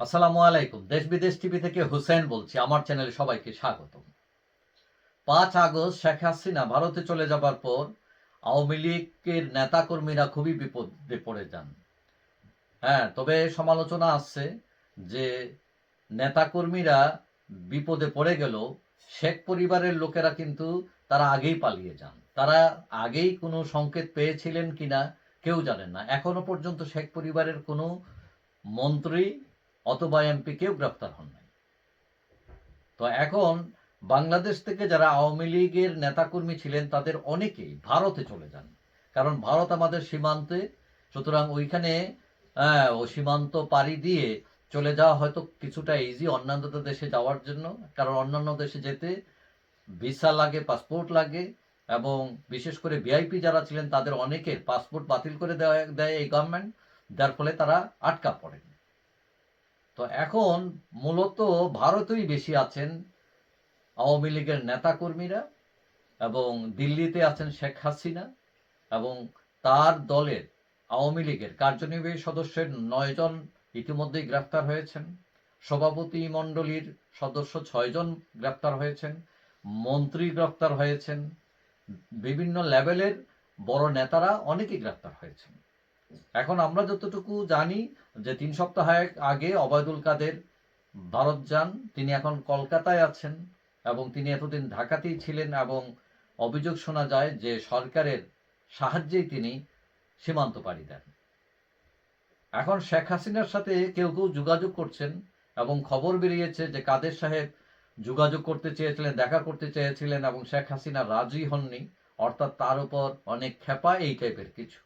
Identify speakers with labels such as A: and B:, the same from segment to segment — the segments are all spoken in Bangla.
A: আসসালামু আলাইকুম। দেশ বিদেশ টিভি থেকে হুসেন বলছি। আমার চ্যানেলে সবাইকে স্বাগত পাঁচ আগস্ট শেখ হাসিনা ভারতে চলে যাবার পর আওয়ামী লীগের নেতাকর্মীরা খুবই বিপদে পড়ে যান। হ্যাঁ তবে সমালোচনা আসছে যে নেতাকর্মীরা বিপদে পড়ে গেল শেখ পরিবারের লোকেরা কিন্তু তারা আগেই পালিয়ে যান। তারা আগেই কোনো সংকেত পেয়েছিলেন কিনা কেউ জানেন না। এখনও পর্যন্ত শেখ পরিবারের কোনো মন্ত্রী অথবা এমপি কেউ গ্রেপ্তার হন নাই। তো এখন বাংলাদেশ থেকে যারা আওয়ামী লীগের নেতাকর্মী ছিলেন, তাদের অনেকেই ভারতে চলে যান। কারণ ভারত আমাদের সীমান্তে, সুতরাং ওইখানে ও সীমান্ত পাড়ি দিয়ে চলে যাওয়া হয়তো কিছুটা ইজি অন্যান্য দেশে যাওয়ার জন্য। কারণ অন্যান্য দেশে যেতে ভিসা লাগে পাসপোর্ট লাগে, এবং বিশেষ করে ভিআইপি যারা ছিলেন, তাদের অনেকের পাসপোর্ট বাতিল করে দেয় এই গভর্নমেন্ট যার ফলে তারা আটকা পড়েন। তো এখন মূলত ভারতেই বেশি আছেন আওয়ামী লীগের নেতাকর্মীরা এবং দিল্লিতে আছেন শেখ হাসিনা এবং তার দলের আওয়ামী লীগের কার্যনির্বাহী সদস্যের নয়জন ইতিমধ্যেই গ্রেফতার হয়েছেন। সভাপতি মণ্ডলীর সদস্য ছয়জন গ্রেফতার হয়েছেন। মন্ত্রী গ্রেফতার হয়েছেন। বিভিন্ন লেভেলের বড় নেতারা অনেকেই গ্রেফতার হয়েছেন। এখন আমরা যতটুকু জানি যে তিন সপ্তাহ আগে অবায়দুল কাদের ভারত যান, তিনি এখন কলকাতায় আছেন এবং তিনি এতদিন ঢাকাতেই ছিলেন এবং অভিযোগ শোনা যায় যে সরকারের সাহায্যেই তিনি সীমান্ত পাড়ি দেন। এখন শেখ হাসিনার সাথে কেউ কেউ যোগাযোগ করছেন এবং খবর বেরিয়েছে যে কাদের সাহেব যোগাযোগ করতে চেয়েছিলেন, দেখা করতে চেয়েছিলেন এবং শেখ হাসিনা রাজি হননি, অর্থাৎ তার উপর অনেক খেপা এই টাইপের কিছু।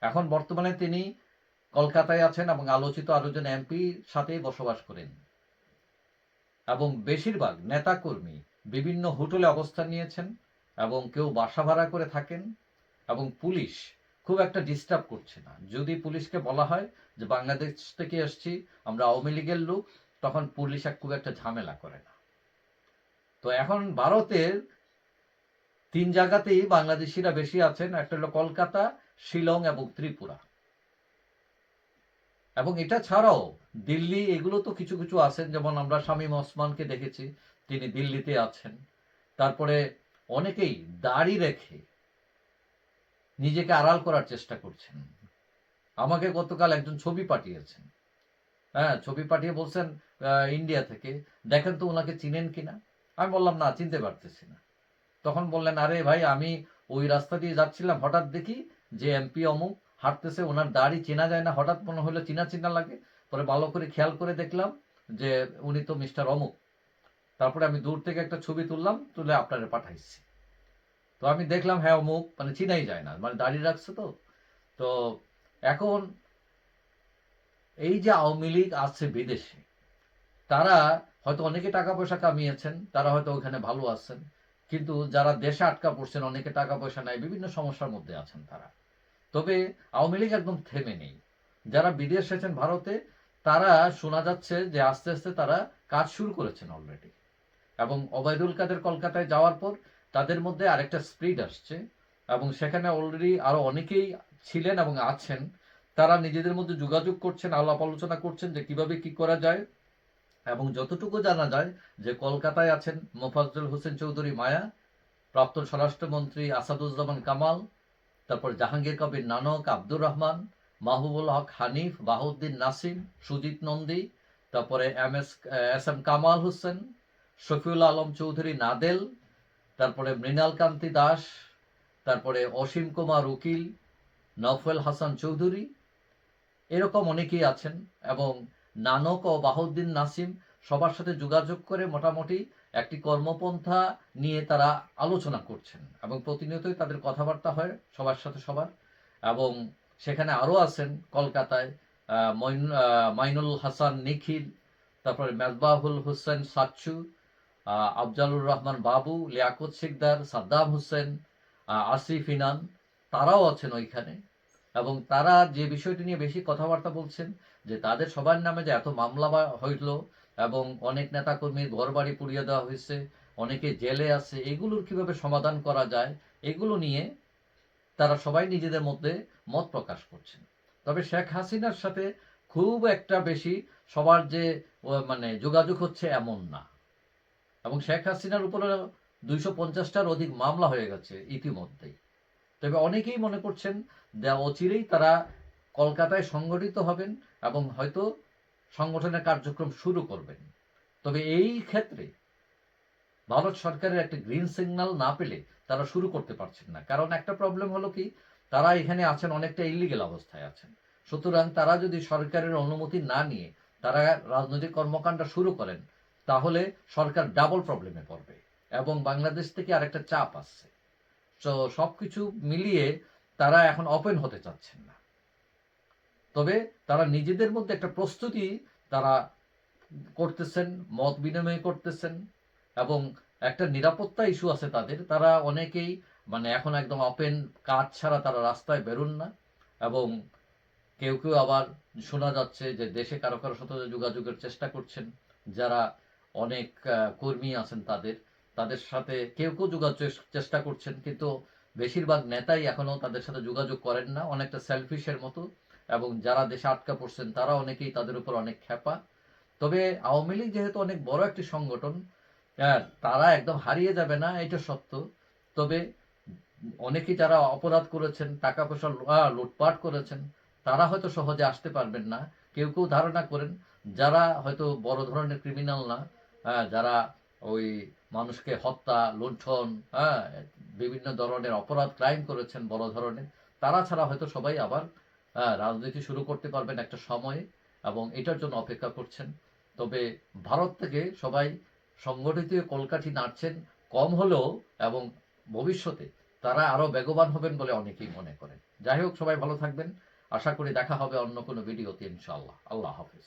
A: এখন বর্তমানে তিনি কলকাতায় আছেন এবং আলোচিত আরও জন এমপির সাথেই বসবাস করেন। এবং বেশিরভাগ নেতাকর্মী বিভিন্ন হোটেলে অবস্থান নিয়েছেন এবং কেউ বাসা ভাড়া করে থাকেন এবং পুলিশ খুব একটা ডিস্টার্ব করছে না। যদি পুলিশকে বলা হয় যে, বাংলাদেশ থেকে এসছি, আমরা আওয়ামী লীগের লোক, তখন পুলিশ খুব একটা ঝামেলা করে না। তো এখন ভারতের তিন জায়গাতেই বাংলাদেশিরা বেশি আছেন, একটা হলো কলকাতা, শিলং এবং ত্রিপুরা। এবং এটা ছাড়াও দিল্লি, এগুলো তো কিছু কিছু আছেন, যেমন আমরা শামীম ওসমানকে দেখেছি, তিনি দিল্লিতে আছেন। তারপরে অনেকেই দাড়ি রেখে নিজেকে আড়াল করার চেষ্টা করছেন। আমাকে গতকাল একজন ছবি পাঠিয়েছেন। হ্যাঁ ছবি পাঠিয়ে বলছেন ইন্ডিয়া থেকে, দেখেন তো ওনাকে চিনেন কিনা? আমি বললাম, না, চিনতে পারতেছি না। তখন বললেন, আরে ভাই, আমি ওই রাস্তা দিয়ে যাচ্ছিলাম, হঠাৎ দেখি যে এমপি অমুক হাঁটতেছে, ওনার দাড়ি চেনা যায় না, হঠাৎ মনে হলো চিনা চিনা লাগে। পরে ভালো করে খেয়াল করে দেখলাম যে উনি তো মিস্টার অমুক। তারপরে আমি দূর থেকে একটা ছবি তুললাম, তুলে আপনারে পাঠাইছি। তো আমি দেখলাম হ্যাঁ অমুক মানে চিনাই যায় না মানে দাড়ি রাখছে তো। তো এখন এই যে আওয়ামী লীগ আছে বিদেশে, তারা হয়তো অনেকে টাকা পয়সা কামিয়েছেন, তারা হয়তো ওখানে ভালো আছেন। কিন্তু যারা দেশে আটকা পড়ছেন, অনেকে টাকা পয়সা নাই বিভিন্ন সমস্যার মধ্যে আছেন তারা। তবে আওয়ামী লীগ একদম থেমে নেই। যারা বিদেশ এসেছেন ভারতে, তারা শোনা যাচ্ছে যে আস্তে আস্তে তারা কাজ শুরু করেছেন অলরেডি এবং অবায়দুল কাদের কলকাতায় যাওয়ার পর তাদের মধ্যে আরেকটা স্প্রিড আসছে এবং সেখানে অলরেডি আরও অনেকেই ছিলেন এবং আছেন। তারা নিজেদের মধ্যে যোগাযোগ করছেন আলাপ আলোচনা করছেন যে কীভাবে কি করা যায়। এবং যতটুকু জানা যায় যে কলকাতায় আছেন মোফাজ্জল হোসেন চৌধুরী মায়া, প্রাক্তন স্বরাষ্ট্রমন্ত্রী আসাদুজ্জামান কামাল, তারপর জাহাঙ্গীর কবির নানক আব্দুর রহমান, মাহবুবুল হক হানিফ, বাহুদ্দিন নাসিম, সুজিত নন্দী, তারপরে M S S M Kamal Hossain, Shafiul Alam Chowdhury Nadel, তারপরে মৃণাল কান্তি দাস, তারপরে অসীম কুমার উকিল নফেল হাসান চৌধুরী, এরকম অনেকেই আছেন এবং নানক ও বাহুদ্দিন নাসিম সবার সাথে যোগাযোগ করে মোটামুটি একটি কর্মপন্থা নিয়ে তারা আলোচনা করছেন এবং প্রতিনিয়তই তাদের কথাবার্তা হয় সবার সাথে সবার। এবং সেখানে আরও আছেন কলকাতায় মইন- মাইনুল হাসান নিখিল তারপরে মেজবাহুল হোসেন আহ, আফজালুর রহমান বাবু লিয়াকত শিকদার সাদ্দাম হোসেন আসিফ ইনান তারাও আছেন ওইখানে। এবং তারা যে বিষয়টি নিয়ে বেশি কথাবার্তা বলছেন, যে তাদের সবার নামে যে এত মামলা হইল এবং অনেক নেতাকর্মীর ঘর বাড়ি পুড়িয়ে দেওয়া হয়েছে, অনেকে জেলে আছে, এগুলোর কীভাবে সমাধান করা যায়, এগুলো নিয়ে তারা সবাই নিজেদের মধ্যে মত প্রকাশ করছেন। তবে শেখ হাসিনার সাথে খুব একটা বেশি সবার যে মানে যোগাযোগ হচ্ছে এমন না। এবং শেখ হাসিনার উপরে দুইশো পঞ্চাশটার অধিক মামলা হয়ে গেছে ইতিমধ্যেই। তবে অনেকেই মনে করছেন যে অচিরেই তারা কলকাতায় সংগঠিত হবেন এবং হয়তো সংগঠনের কার্যক্রম শুরু করবেন। তবে এই ক্ষেত্রে ভারত সরকারের একটা গ্রিন সিগন্যাল না পেলে তারা শুরু করতে পারছেন না। কারণ একটা প্রবলেম হলো কি, তারা এখানে আছেন অনেকটা ইলিগেল অবস্থায় আছেন। সুতরাং তারা যদি সরকারের অনুমতি না নিয়ে তারা রাজনৈতিক কর্মকাণ্ড শুরু করেন, তাহলে সরকার ডাবল প্রবলেমে পড়বে এবং বাংলাদেশ থেকে আরেকটা চাপ আসছে। তো সবকিছু মিলিয়ে তারা এখন ওপেন হতে চাচ্ছেন না। তবে তারা নিজেদের মধ্যে একটা প্রস্তুতি তারা করতেছেন, মত বিনিময় করতেছেন এবং একটা নিরাপত্তা ইস্যু আছে তাদের। তারা অনেকেই মানে এখন একদম ওপেন কাজ ছাড়া তারা রাস্তায় বেরোন না এবং কেউ কেউ আবার শোনা যাচ্ছে যে দেশে কারও কারও সাথে যোগাযোগের চেষ্টা করছেন, যারা অনেক কর্মী আছেন তাদের। তাদের সাথে কেউ কেউ যোগাযোগ চেষ্টা করছেন কিন্তু বেশিরভাগ নেতাই এখনও তাদের সাথে যোগাযোগ করেন না। অনেকটা সেলফিশের মতো এবং যারা দেশে আটকা পড়ছেন তারা অনেকেই তাদের উপর অনেক খেপা তবে আওয়ামী লীগ যেহেতু অনেক বড় একটি সংগঠন হ্যাঁ, তারা একদম হারিয়ে যাবে না এটা সত্য। তবে অনেকেই যারা অপরাধ করেছেন টাকা পয়সা লুটপাট করেছেন তারা হয়তো সহজে আসতে পারবেন না। কেউ কেউ ধারণা করেন যারা হয়তো বড় ধরনের ক্রিমিনাল না হ্যাঁ, যারা ওই মানুষকে হত্যা লুণ্ঠন হ্যাঁ বিভিন্ন ধরনের অপরাধ ক্রাইম করেছেন বড় ধরনের। তারা ছাড়া হয়তো সবাই আবার হ্যাঁ, রাজনীতি শুরু করতে পারবেন একটা সময়ে এবং এটার জন্য অপেক্ষা করছেন। তবে ভারত থেকে সবাই সংগঠিত কলকাঠি নাড়ছেন কম হলেও এবং ভবিষ্যতে তারা আরও বেগবান হবেন বলে অনেকেই মনে করেন। যাই হোক সবাই ভালো থাকবেন। আশা করি দেখা হবে অন্য কোনো ভিডিওতে ইনশাআল্লাহ। আল্লাহ হাফিজ।